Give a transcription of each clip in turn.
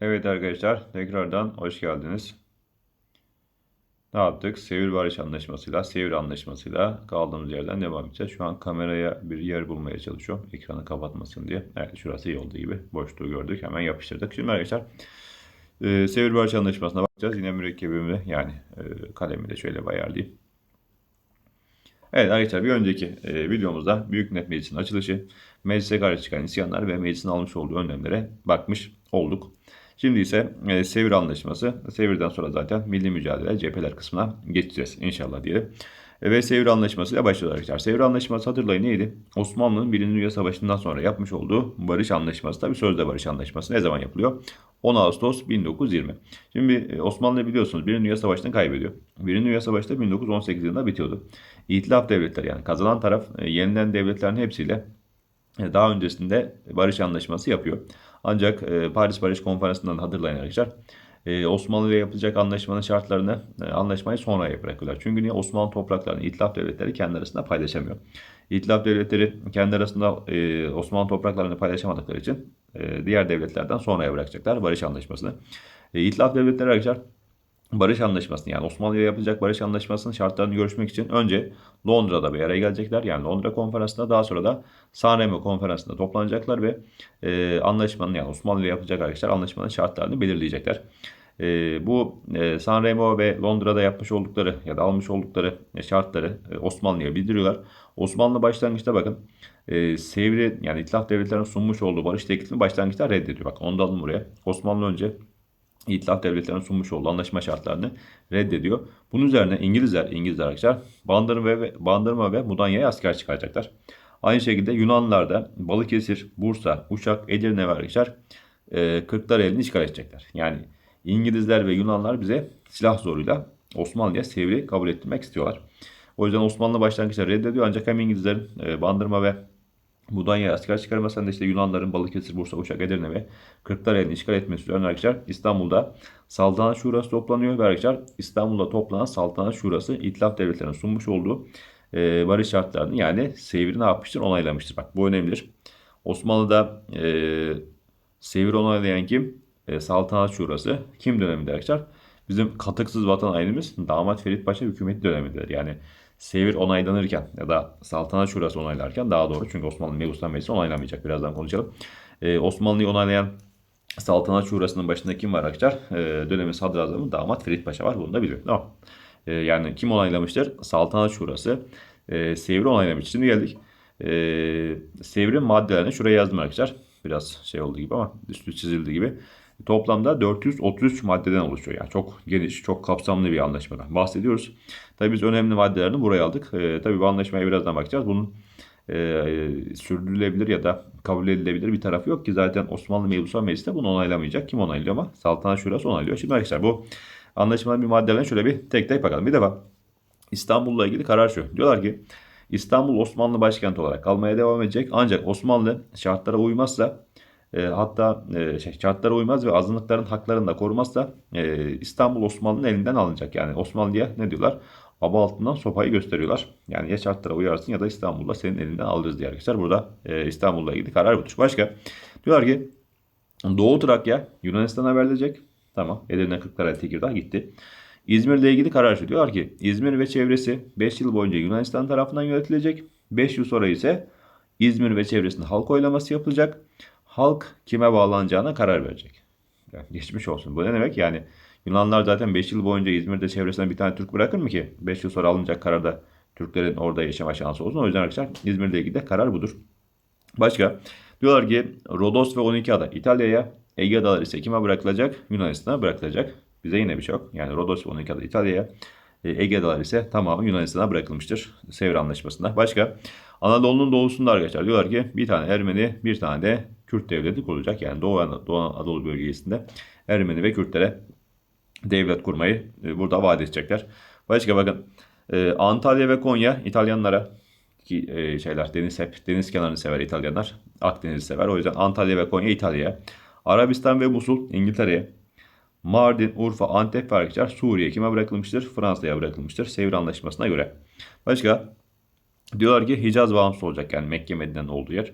Evet arkadaşlar tekrardan hoş geldiniz. Ne yaptık? Sevir Barış Anlaşması'yla, Sevir Anlaşması'yla kaldığımız yerden devam edeceğiz. Şu an kameraya bir yer bulmaya çalışıyorum. Ekranı kapatmasın diye. Evet şurası iyi olduğu gibi. Boşluğu gördük. Hemen yapıştırdık. Şimdi arkadaşlar e, Sevir Barış Anlaşması'na bakacağız. Yine mürekkebimi yani e, kalemi de şöyle ayarlayayım. Evet arkadaşlar bir önceki e, videomuzda Büyük Millet Meclisi'nin açılışı, meclise karşı çıkan isyanlar ve meclisin almış olduğu önlemlere bakmış olduk. Şimdi ise e, Sevir Anlaşması. Sevir'den sonra zaten milli mücadele cepheler kısmına geçeceğiz inşallah diyelim. E, ve Sevir Anlaşması ile başlıyoruz arkadaşlar. Sevir Anlaşması hatırlayın neydi? Osmanlı'nın Birinci Dünya Savaşı'ndan sonra yapmış olduğu barış anlaşması. Tabi sözde barış anlaşması ne zaman yapılıyor? 10 Ağustos 1920. Şimdi e, Osmanlı biliyorsunuz Birinci Dünya Savaşı'nı kaybediyor. Birinci Dünya Savaşı da 1918 yılında bitiyordu. İtilaf devletleri yani kazanan taraf e, yenilen devletlerin hepsiyle daha öncesinde barış anlaşması yapıyor. Ancak e, Paris Barış Konferansı'ndan hatırlayın arkadaşlar. E, Osmanlı ile yapılacak anlaşmanın şartlarını e, anlaşmayı sonraya bırakıyorlar. Çünkü niye Osmanlı topraklarını İtilaf devletleri kendi arasında paylaşamıyor. İtilaf devletleri kendi arasında e, Osmanlı topraklarını paylaşamadıkları için e, diğer devletlerden sonraya bırakacaklar barış anlaşmasını. E, İtilaf devletleri arkadaşlar barış anlaşmasını yani Osmanlı ile yapılacak barış anlaşmasının şartlarını görüşmek için önce Londra'da bir araya gelecekler. Yani Londra konferansında daha sonra da Sanremo konferansında toplanacaklar ve e, anlaşmanın yani Osmanlı ile yapılacak arkadaşlar anlaşmanın şartlarını belirleyecekler. E, bu e, Sanremo ve Londra'da yapmış oldukları ya da almış oldukları şartları e, Osmanlı'ya bildiriyorlar. Osmanlı başlangıçta bakın e, Sevri yani İtilaf devletlerinin sunmuş olduğu barış teklifini başlangıçta reddediyor. Bak onu da alın buraya. Osmanlı önce İtilaf devletlerinin sunmuş olduğu anlaşma şartlarını reddediyor. Bunun üzerine İngilizler, İngilizler arkadaşlar Bandırma ve, Bandırma ve Mudanya'ya asker çıkaracaklar. Aynı şekilde Yunanlılar da Balıkesir, Bursa, Uşak, Edirne ve arkadaşlar e, Kırklareli'ni işgal edecekler. Yani İngilizler ve Yunanlar bize silah zoruyla Osmanlı'ya Sevr'i kabul ettirmek istiyorlar. O yüzden Osmanlı başlangıçta reddediyor ancak hem İngilizlerin e, Bandırma ve Mudanya asker çıkarmasında da işte Yunanların Balıkesir, Bursa, Uşak, Edirne ve Kırklareli'ni işgal etmesi üzerine arkadaşlar İstanbul'da Saltanat Şurası toplanıyor ve arkadaşlar İstanbul'da toplanan Saltanat Şurası İtilaf devletlerinin sunmuş olduğu e, barış şartlarını yani Sevir'i ne yapmıştır? Onaylamıştır. Bak bu önemlidir. Osmanlı'da e, Sevir onaylayan kim? E, Saltanat Şurası. Kim döneminde arkadaşlar? Bizim katıksız vatan hainimiz Damat Ferit Paşa hükümeti dönemindedir. Yani Sevir onaylanırken ya da Saltanat Şurası onaylarken daha doğru. Çünkü Osmanlı Mebusan Meclisi onaylamayacak. Birazdan konuşalım. Ee, Osmanlı'yı onaylayan Saltanat Şurası'nın başında kim var arkadaşlar? Ee, dönemin sadrazamı damat Ferit Paşa var. Bunu da biliyor. Tamam. Ee, yani kim onaylamıştır? Saltanat Şurası. Ee, Sevir'i onaylamış. Şimdi geldik. Ee, Sevir'in maddelerini şuraya yazdım arkadaşlar. Biraz şey oldu gibi ama üstü çizildi gibi. Toplamda 433 maddeden oluşuyor. Yani çok geniş, çok kapsamlı bir anlaşmadan bahsediyoruz. Tabii biz önemli maddelerini buraya aldık. E, tabii bu anlaşmaya birazdan bakacağız. Bunun e, sürdürülebilir ya da kabul edilebilir bir tarafı yok ki zaten Osmanlı Meclisi Meclisi de bunu onaylamayacak. Kim onaylıyor ama Saltanat Şurası onaylıyor. Şimdi arkadaşlar bu anlaşmanın bir maddelerine şöyle bir tek tek bakalım. Bir defa İstanbul'la ilgili karar şu. Diyorlar ki İstanbul Osmanlı başkent olarak kalmaya devam edecek. Ancak Osmanlı şartlara uymazsa e, hatta e, şey, şartlara uymaz ve azınlıkların haklarını da korumazsa e, İstanbul Osmanlı'nın elinden alınacak. Yani Osmanlı'ya ne diyorlar? Aba altından sopayı gösteriyorlar. Yani ya şartlara uyarsın ya da İstanbul'da senin elinden alırız diye arkadaşlar. Burada e, İstanbul'la ilgili karar budur. Başka diyorlar ki Doğu Trakya Yunanistan'a verilecek. Tamam. Edirne, Kırklareli, Tekirdağ gitti. İzmir'le ilgili karar şu. Diyorlar ki İzmir ve çevresi 5 yıl boyunca Yunanistan tarafından yönetilecek. 5 yıl sonra ise İzmir ve çevresinde halk oylaması yapılacak halk kime bağlanacağına karar verecek. Yani geçmiş olsun. Bu ne demek? Yani Yunanlar zaten 5 yıl boyunca İzmir'de çevresinde bir tane Türk bırakır mı ki? 5 yıl sonra alınacak kararda Türklerin orada yaşama şansı olsun. O yüzden arkadaşlar İzmir'le ilgili de karar budur. Başka? Diyorlar ki Rodos ve 12 ada İtalya'ya, Ege adaları ise kime bırakılacak? Yunanistan'a bırakılacak. Bize yine bir şey yok. Yani Rodos ve 12 ada İtalya'ya, e, Ege adaları ise tamamı Yunanistan'a bırakılmıştır. Sevr Anlaşması'nda. Başka? Anadolu'nun doğusunda arkadaşlar diyorlar ki bir tane Ermeni, bir tane de Kürt devleti kurulacak. Yani Doğu, Doğu Anadolu bölgesinde Ermeni ve Kürtlere devlet kurmayı e, burada vaat edecekler. Başka bakın e, Antalya ve Konya İtalyanlara ki e, şeyler deniz hep deniz kenarını sever İtalyanlar. Akdeniz'i sever. O yüzden Antalya ve Konya İtalya'ya. Arabistan ve Musul İngiltere'ye. Mardin, Urfa, Antep ve arkadaşlar Suriye kime bırakılmıştır? Fransa'ya bırakılmıştır. Sevr Anlaşması'na göre. Başka? Diyorlar ki Hicaz bağımsız olacak yani Mekke Medine'nin olduğu yer.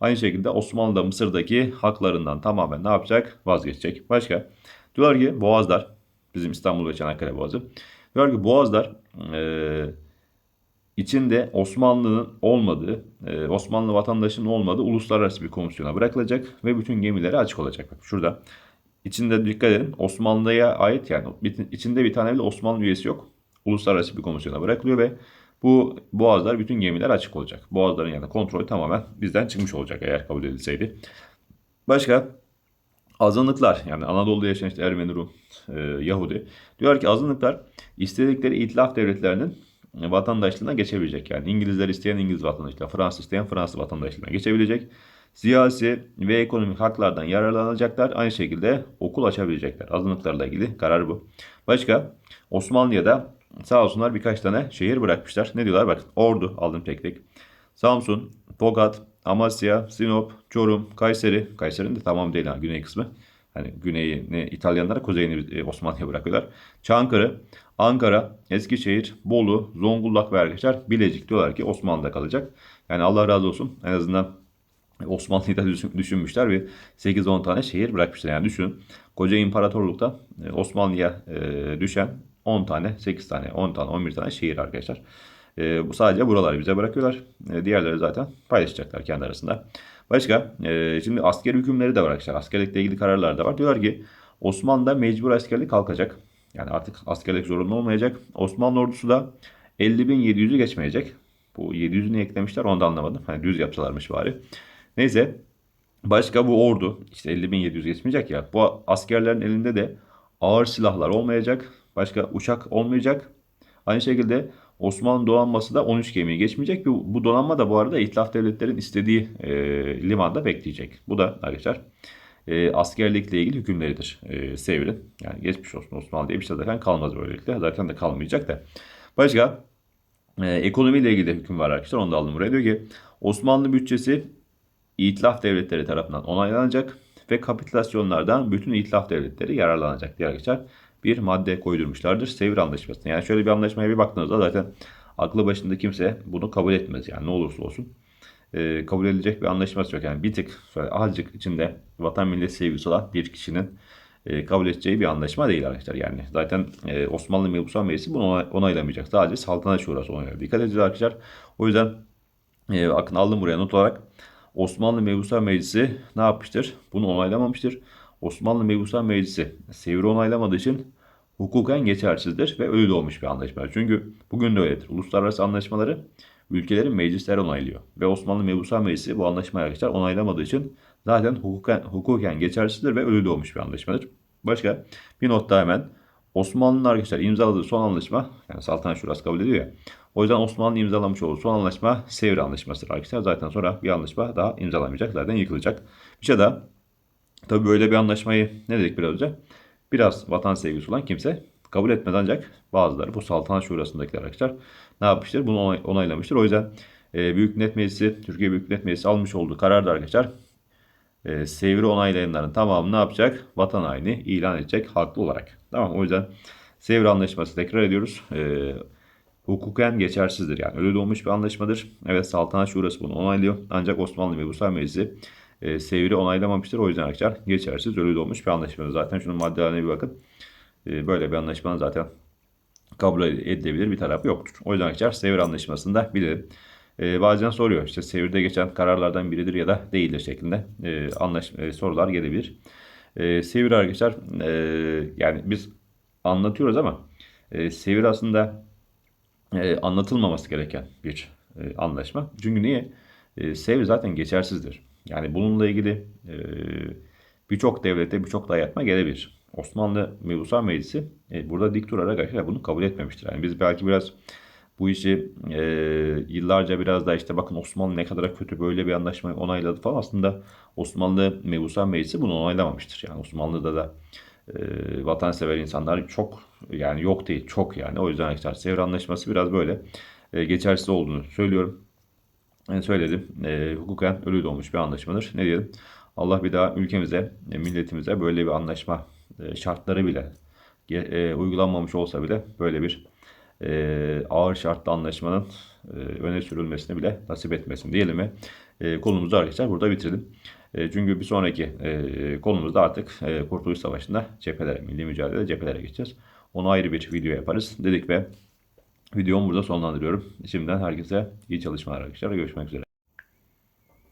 Aynı şekilde Osmanlı da Mısır'daki haklarından tamamen ne yapacak? Vazgeçecek. Başka? Diyorlar ki Boğazlar, bizim İstanbul ve Çanakkale Boğazı. Diyorlar ki Boğazlar e, içinde Osmanlı'nın olmadığı, e, Osmanlı vatandaşının olmadığı uluslararası bir komisyona bırakılacak ve bütün gemileri açık olacak. Bak şurada. İçinde dikkat edin Osmanlı'ya ait yani içinde bir tane bile Osmanlı üyesi yok. Uluslararası bir komisyona bırakılıyor ve bu boğazlar bütün gemiler açık olacak. Boğazların yani kontrolü tamamen bizden çıkmış olacak eğer kabul edilseydi. Başka azınlıklar yani Anadolu'da yaşayan işte Ermeni, Rum, e, Yahudi diyor ki azınlıklar istedikleri itilaf devletlerinin vatandaşlığına geçebilecek. Yani İngilizler isteyen İngiliz vatandaşlığına, Fransız isteyen Fransız vatandaşlığına geçebilecek. Siyasi ve ekonomik haklardan yararlanacaklar. Aynı şekilde okul açabilecekler. Azınlıklarla ilgili karar bu. Başka Osmanlı'ya da sağ olsunlar birkaç tane şehir bırakmışlar. Ne diyorlar? Bak Ordu aldım tek tek. Samsun, Tokat, Amasya, Sinop, Çorum, Kayseri. Kayseri'nin de tamam değil ha güney kısmı. Hani güneyini İtalyanlara, kuzeyini e, Osmanlı'ya bırakıyorlar. Çankırı, Ankara, Eskişehir, Bolu, Zonguldak ve arkadaşlar Bilecik diyorlar ki Osmanlı'da kalacak. Yani Allah razı olsun en azından Osmanlı'yı da düşünmüşler ve 8-10 tane şehir bırakmışlar. Yani düşünün koca imparatorlukta e, Osmanlı'ya e, düşen 10 tane, 8 tane, 10 tane, 11 tane şehir arkadaşlar. Bu sadece buraları bize bırakıyorlar. Diğerleri zaten paylaşacaklar kendi arasında. Başka, şimdi asker hükümleri de var arkadaşlar. Askerlikle ilgili kararlar da var. Diyorlar ki Osmanlı'da mecbur askerlik kalkacak. Yani artık askerlik zorunlu olmayacak. Osmanlı ordusu da 50.700'ü geçmeyecek. Bu 700'ünü eklemişler onu da anlamadım. Hani düz yapsalarmış bari. Neyse başka bu ordu işte 50.700 geçmeyecek ya. Bu askerlerin elinde de ağır silahlar olmayacak. Başka uçak olmayacak. Aynı şekilde Osmanlı donanması da 13 gemiyi geçmeyecek. Bu, bu donanma da bu arada İtilaf devletlerin istediği e, limanda bekleyecek. Bu da arkadaşlar e, askerlikle ilgili hükümleridir e, Sevr'in. Yani geçmiş olsun Osmanlı diye bir şey zaten kalmaz böylelikle. Zaten de kalmayacak da. Başka e, ekonomiyle ilgili de hüküm var arkadaşlar. Onu da aldım buraya. Diyor ki Osmanlı bütçesi İtilaf devletleri tarafından onaylanacak ve kapitülasyonlardan bütün İtilaf devletleri yararlanacak diye arkadaşlar bir madde koydurmuşlardır Sevr Anlaşması'na. Yani şöyle bir anlaşmaya bir baktığınızda zaten aklı başında kimse bunu kabul etmez yani ne olursa olsun e, kabul edilecek bir anlaşması yok. Yani bir tık azıcık içinde vatan millet sevgisi olan bir kişinin e, kabul edeceği bir anlaşma değil arkadaşlar. Yani zaten e, Osmanlı Mebusan Meclisi bunu onaylamayacak. Sadece Saltanat Şurası onaylar. Dikkat edeceğiz arkadaşlar. O yüzden e, bakın aldım buraya not olarak. Osmanlı Mebusan Meclisi ne yapmıştır? Bunu onaylamamıştır. Osmanlı Mebusan Meclisi Sevr'i onaylamadığı için hukuken geçersizdir ve ölü doğmuş bir anlaşma. Çünkü bugün de öyledir. Uluslararası anlaşmaları ülkelerin meclisleri onaylıyor. Ve Osmanlı Mebusan Meclisi bu anlaşmayı arkadaşlar onaylamadığı için zaten hukuken, hukuken geçersizdir ve ölü doğmuş bir anlaşmadır. Başka bir not daha hemen. Osmanlı'nın arkadaşlar imzaladığı son anlaşma, yani Saltanat Şurası kabul ediyor ya. O yüzden Osmanlı imzalamış olduğu son anlaşma Sevr Anlaşması'dır arkadaşlar. Zaten sonra bir anlaşma daha imzalamayacak. Zaten yıkılacak. Bir şey daha. Tabii böyle bir anlaşmayı ne dedik biraz önce? Biraz vatan sevgisi olan kimse kabul etmez ancak bazıları bu saltanat şurasındakiler arkadaşlar ne yapmıştır? Bunu onaylamıştır. O yüzden e, Büyük Millet Meclisi, Türkiye Büyük Millet Meclisi almış olduğu kararda arkadaşlar e, Sevri onaylayanların tamamı ne yapacak? Vatan haini ilan edecek haklı olarak. Tamam O yüzden Sevri Anlaşması tekrar ediyoruz. E, hukuken geçersizdir. Yani ölü doğmuş bir anlaşmadır. Evet Saltanat Şurası bunu onaylıyor. Ancak Osmanlı Mebusan Meclisi e, Sevri onaylamamıştır. O yüzden arkadaşlar geçersiz ölü doğmuş bir anlaşmadır. Zaten şunun maddelerine bir bakın. E, böyle bir anlaşmanın zaten kabul edilebilir bir tarafı yoktur. O yüzden arkadaşlar Sevr Anlaşması'nda bilelim. E, bazen soruyor işte Sevr'de geçen kararlardan biridir ya da değildir şeklinde e, anlaş e, sorular gelebilir. E, Sevr arkadaşlar e, yani biz anlatıyoruz ama e, Sevr aslında e, anlatılmaması gereken bir e, anlaşma. Çünkü niye? E, Sevr zaten geçersizdir. Yani bununla ilgili e, birçok devlete birçok dayatma gelebilir. Osmanlı Mebusan Meclisi e, burada dik durarak arkadaşlar bunu kabul etmemiştir. Yani biz belki biraz bu işi e, yıllarca biraz da işte bakın Osmanlı ne kadar kötü böyle bir anlaşmayı onayladı falan aslında Osmanlı Mebusan Meclisi bunu onaylamamıştır. Yani Osmanlı'da da e, vatansever insanlar çok yani yok değil çok yani o yüzden arkadaşlar Sevr Anlaşması biraz böyle e, geçersiz olduğunu söylüyorum yani söyledim. E, hukuken ölü doğmuş bir anlaşmadır. Ne diyelim? Allah bir daha ülkemize, e, milletimize böyle bir anlaşma e, şartları bile e, uygulanmamış olsa bile böyle bir e, ağır şartlı anlaşmanın e, öne sürülmesini bile nasip etmesin diyelim ve e, konumuzu arkadaşlar burada bitirdim. E, çünkü bir sonraki e, konumuzda artık e, Kurtuluş Savaşı'nda cephelere, milli mücadelede cephelere geçeceğiz. Onu ayrı bir video yaparız dedik ve Videomu burada sonlandırıyorum. Şimdiden herkese iyi çalışmalar arkadaşlar. Görüşmek üzere.